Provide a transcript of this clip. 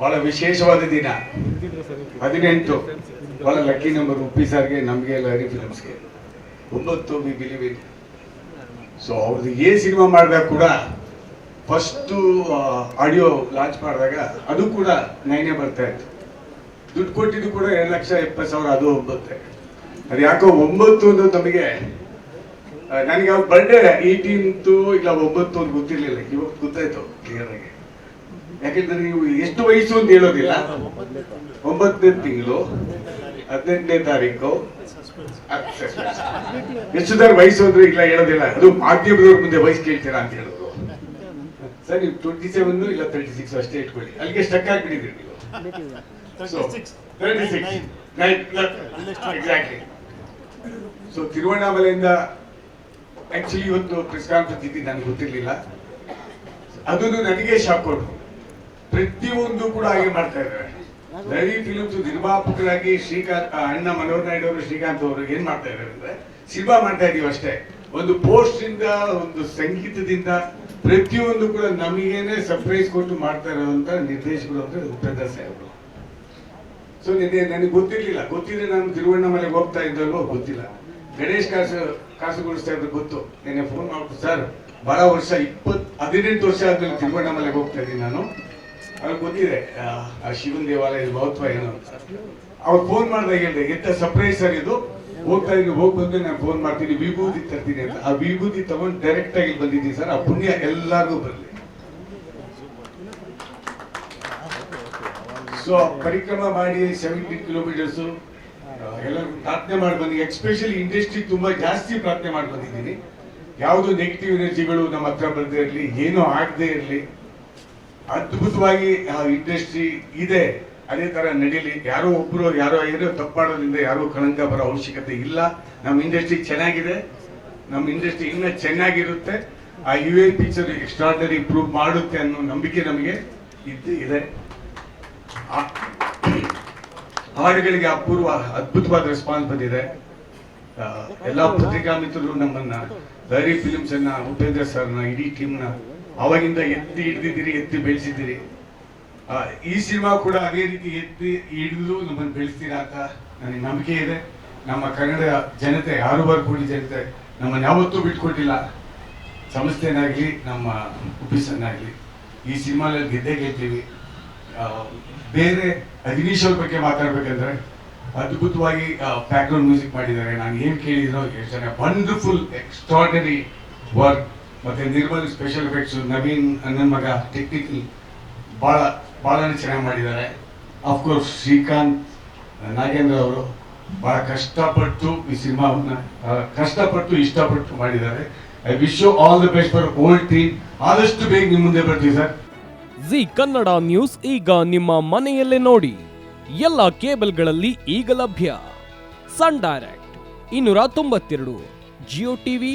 ಬಹಳ ವಿಶೇಷವಾದ ದಿನ. ಹದಿನೆಂಟು. ಬಹಳ ಲಕ್ಕಿ ನಂಬರ್ ಉಪ್ಪಿ ಸರ್ಗೆ ನಮಗೆ ಹರಿ ಫಿಲ್ಮ್ಸ್ಗೆ ಒಂಬತ್ತು ವಿ ಬಿಲಿವ್ ಇನ್ ಸೊ ಅವ್ರದ್ದು ಏ ಸಿನಿಮಾ ಮಾಡಿದಾಗ ಕೂಡ ಫಸ್ಟು ಆಡಿಯೋ ಲಾಂಚ್ ಮಾಡಿದಾಗ ಅದು ಕೂಡ ನೈನೇ ಬರ್ತಾ ಇತ್ತು. ದುಡ್ಡು ಕೊಟ್ಟಿದ್ದು ಕೂಡ ಎರಡು ಲಕ್ಷ ಎಪ್ಪತ್ತು ಸಾವಿರ, ಅದು ಒಂಬತ್ತೆ. ಅದು ಯಾಕೋ ಒಂಬತ್ತು ಅನ್ನೋದು ನಮಗೆ ನನಗೆ ಅವ್ರ ಬರ್ಡೇ ಏಯ್ಟೀನ್ತು ಇಲ್ಲ ಒಂಬತ್ತು ಅಂತ ಗೊತ್ತಿರಲಿಲ್ಲ. ಇವತ್ತು ಗೊತ್ತಾಯ್ತು ಕ್ಲಿಯರ್ ಆಗಿ. ಯಾಕೆಂದ್ರೆ ನೀವು ಎಷ್ಟು ವಯಸ್ಸು ಅಂತ ಹೇಳೋದಿಲ್ಲ? ಒಂಬತ್ತನೇ ತಿಂಗಳು, ಹದಿನೆಂಟನೇ ತಾರೀಕು. ಎಷ್ಟು ಸರ್ ವಯಸ್ಸು ಅಂದ್ರೆ ಇಲ್ಲ ಹೇಳೋದಿಲ್ಲ. ಅದು ಮಾಧ್ಯಮದವ್ರ ಮುಂದೆ ವಯಸ್ಸು ಕೇಳ್ತೀರಾ ಅಂತ ಹೇಳೋದು. ಸರ್, ನೀವು ಟ್ವೆಂಟಿ ಸೆವೆನ್ ಇಲ್ಲ ತರ್ಟಿ ಸಿಕ್ಸ್ ಅಷ್ಟೇ ಇಟ್ಕೊಳ್ಳಿ. ಅಲ್ಲಿಗೆ ಸ್ಟಕ್ ಆಗಿಬಿಟ್ಟಿದ್ರಿ ನೀವು. ಎಕ್ಸಾಕ್ಟ್ಲಿ ಸೊ ತಿರುವಣ್ಣಾಮಲೆಯಿಂದ ಆಕ್ಚುಲಿ ಇವತ್ತು ಪ್ರೆಸ್ ಕಾನ್ಫರೆನ್ಸ್ ಇದ್ದು ನನಗೆ ಗೊತ್ತಿರಲಿಲ್ಲ. ಅದನ್ನು ನನಗೆ ಶಾಕ್ ಕೊಟ್ಟು ಪ್ರತಿಯೊಂದು ಕೂಡ ಹಾಗೆ ಮಾಡ್ತಾ ಇದ್ದಾರೆ. ರವಿ ಫಿಲಿಮ್ಸ್ ನಿರ್ಮಾಪಕರಾಗಿ ಶ್ರೀಕಾಂತ್ ಅಣ್ಣ ಮನೋಹರ್ ನಾಯ್ಡು ಅವರು, ಶ್ರೀಕಾಂತ್ ಅವರು ಏನ್ ಮಾಡ್ತಾ ಇದ್ದಾರೆ ಅಂದ್ರೆ ಸಿನಿಮಾ ಮಾಡ್ತಾ ಇದೀವಿ ಅಷ್ಟೇ. ಒಂದು ಪೋಸ್ಟ್ ಇಂದ, ಒಂದು ಸಂಗೀತದಿಂದ ಪ್ರತಿಯೊಂದು ಕೂಡ ನಮಗೇನೆ ಸರ್ಪ್ರೈಸ್ ಕೊಟ್ಟು ಮಾಡ್ತಾ ಇರೋಂತ ನಿರ್ದೇಶಕರು ಅಂದ್ರೆ ಉಪೇಂದ್ರ ಅವರು. ಸೊ ನನಗೆ ಗೊತ್ತಿರ್ಲಿಲ್ಲ. ಗೊತ್ತಿದ್ರೆ ನಾನು ತಿರುವಣ್ಣ ಮನೆಗೆ ಹೋಗ್ತಾ ಇದ್ದಲ್ವೋ ಗೊತ್ತಿಲ್ಲ. ಗಣೇಶ್ ಕಾಸು ಕಾಸುಗೊಳಿಸ್ತಾ ಇದ್ರು ಗೊತ್ತು. ನಿನ್ನೆ ಫೋನ್ ಮಾಡ್ಬಿಟ್ಟು, ಸರ್, ಬಹಳ ವರ್ಷ ಇಪ್ಪತ್ ಹದಿನೆಂಟು ವರ್ಷ ಆದ್ಮೇಲೆ ತಿರುವಣ್ಣಾಮಲೆಗೆ ಹೋಗ್ತಾ ಇದ್ದೀನಿ ನಾನು. ಅವ್ರಿಗೆ ಗೊತ್ತಿದೆ ಆ, ಶಿವನ ದೇವಾಲಯದ ಮಹತ್ವ ಏನು ಅಂತ. ಅವ್ರು ಫೋನ್ ಮಾಡಿದಾಗ ಹೇಳಿದೆ ಎಂತ ಸರ್ಪ್ರೈಸ್ ಸರ್ ಇದು? ಹೋಗ್ತಾ ಇದ್ದೀನಿ ಹೋಗಿ ಬಂದ್ರೆ ನಾನು ಫೋನ್ ಮಾಡ್ತೀನಿ ವಿಭೂತಿ ತರ್ತೀನಿ ಅಂತ. ಆ ವಿಭೂತಿ ತಗೊಂಡು ಡೈರೆಕ್ಟ್ ಆಗಿ ಬಂದಿದ್ದೀನಿ ಸರ್ ಆ ಪುಣ್ಯ ಎಲ್ಲರಿಗೂ ಬರಲಿ. ಸೊ ಪರಿಕ್ರಮ ಮಾಡಿ ಸೆವೆಂಟಿ ಕಿಲೋಮೀಟರ್ಸ್ ಎಲ್ಲರೂ ಪ್ರಾರ್ಥನೆ ಮಾಡಿ ಬಂದಿ ಎಕ್ಸ್ಪೆಷಲಿ ಇಂಡಸ್ಟ್ರಿ ತುಂಬಾ ಜಾಸ್ತಿ ಪ್ರಾರ್ಥನೆ ಮಾಡಿ ಬಂದಿದ್ದೀನಿ. ಯಾವುದು ನೆಗೆಟಿವ್ ಎನರ್ಜಿಗಳು ನಮ್ಮ ಹತ್ರ ಬರದೇ ಇರಲಿ ಏನೂ ಆಗದೆ ಇರಲಿ ಅದ್ಭುತವಾಗಿ ಇಂಡಸ್ಟ್ರಿ ಇದೆ. ಅದೇ ತರ ನಡೀಲಿ. ಯಾರೋ ಒಬ್ಬರು ಯಾರೋ ಏನೋ ತಪ್ಪಾಡೋದ್ರಿಂದ ಯಾರೋ ಕಳಂಕ ಬರೋ ಅವಶ್ಯಕತೆ ಇಲ್ಲ. ನಮ್ಮ ಇಂಡಸ್ಟ್ರಿ ಚೆನ್ನಾಗಿದೆ. ನಮ್ಮ ಇಂಡಸ್ಟ್ರಿ ಇನ್ನೂ ಚೆನ್ನಾಗಿರುತ್ತೆ. ಆ U A picture extraordinary prove ಮಾಡುತ್ತೆ ಅನ್ನೋ ನಂಬಿಕೆ ನಮಗೆ ಇದ್ದು ಇದೆ. ಹಾಡುಗಳಿಗೆ ಅಪೂರ್ವ, ಅದ್ಭುತವಾದ ರೆಸ್ಪಾನ್ಸ್ ಬಂದಿದೆ. ಎಲ್ಲ ಪತ್ರಿಕಾ ಮಿತ್ರರು ನಮ್ಮನ್ನ ಲಹರಿ ಫಿಲ್ಮ್ಸ್ ಅನ್ನ, ಉಪೇಂದ್ರ ಸರ್ನ, ಇಡೀ ಟೀಮ್ನ ಅವಾಗಿಂದ ಎತ್ತಿ ಹಿಡಿದಿದ್ದೀರಿ, ಎತ್ತಿ ಬೆಳೆಸಿದ್ದೀರಿ. ಈ ಸಿನಿಮಾ ಕೂಡ ಅದೇ ರೀತಿ ಎತ್ತಿ ಹಿಡಿದು ನಮ್ಮನ್ನು ಬೆಳೆಸ್ತೀರಾ ಅಂತ ನನಗೆ ನಂಬಿಕೆ ಇದೆ. ನಮ್ಮ ಕನ್ನಡ ಜನತೆ ಯಾರು ಬರ್ಕೊಳ್ಳಿ ಜನತೆ ನಮ್ಮನ್ನು ಯಾವತ್ತೂ ಬಿಟ್ಕೊಟ್ಟಿಲ್ಲ. ಸಂಸ್ಥೆನಾಗಲಿ ನಮ್ಮ ಆಫೀಸನ್ನಾಗಲಿ, ಈ ಸಿನಿಮಾದಲ್ಲಿ ಗೆದ್ದೇ ಗೆಲ್ತೀವಿ ಬೇರೆ ಅಗ್ನೀಶ್ ಅವ್ರ ಬಗ್ಗೆ ಮಾತಾಡ್ಬೇಕಂದ್ರೆ ಅದ್ಭುತವಾಗಿ ಬ್ಯಾಕ್ಗ್ರೌಂಡ್ ಮ್ಯೂಸಿಕ್ ಮಾಡಿದ್ದಾರೆ. ನಾನು ಏನು ಕೇಳಿದ್ರು ಎಷ್ಟು ಜನ ವಂಡರ್ಫುಲ್ ಎಕ್ಸ್ಟ್ರಾರ್ಡನರಿ ವರ್ಕ್ ಮತ್ತೆ ನಿರ್ಮಲ್ ಸ್ಪೆಷಲ್ ಎಫೆಕ್ಟ್ಸ್ ನವೀನ್ ನನ್ನ ಮಗ ಟೆಕ್ನಿಕಲ್ ಬಹಳ ಭಾಳನೇ ಚೆನ್ನಾಗಿ ಮಾಡಿದ್ದಾರೆ. ಅಫ್ಕೋರ್ಸ್ ಶ್ರೀಕಾಂತ್, ನಾಗೇಂದ್ರ ಅವರು ಬಹಳ ಕಷ್ಟಪಟ್ಟು ಈ ಸಿನಿಮಾವನ್ನ ಕಷ್ಟಪಟ್ಟು ಇಷ್ಟಪಟ್ಟು ಮಾಡಿದ್ದಾರೆ. I wish you all the best for old team ಆದಷ್ಟು ಬೇಗ ನಿಮ್ಮ ಮುಂದೆ ಬರ್ತೀವಿ ಸರ್. ಜಿ ಕನ್ನಡ ನ್ಯೂಸ್ ಈಗ ನಿಮ್ಮ ಮನೆಯಲ್ಲೇ ನೋಡಿ. ಎಲ್ಲ ಕೇಬಲ್ಗಳಲ್ಲಿ ಈಗ ಲಭ್ಯ. ಸನ್ ಡೈರೆಕ್ಟ್ ಇನ್ನೂರ ತೊಂಬತ್ತೆರಡು ಜಿಯೋ ಟಿವಿ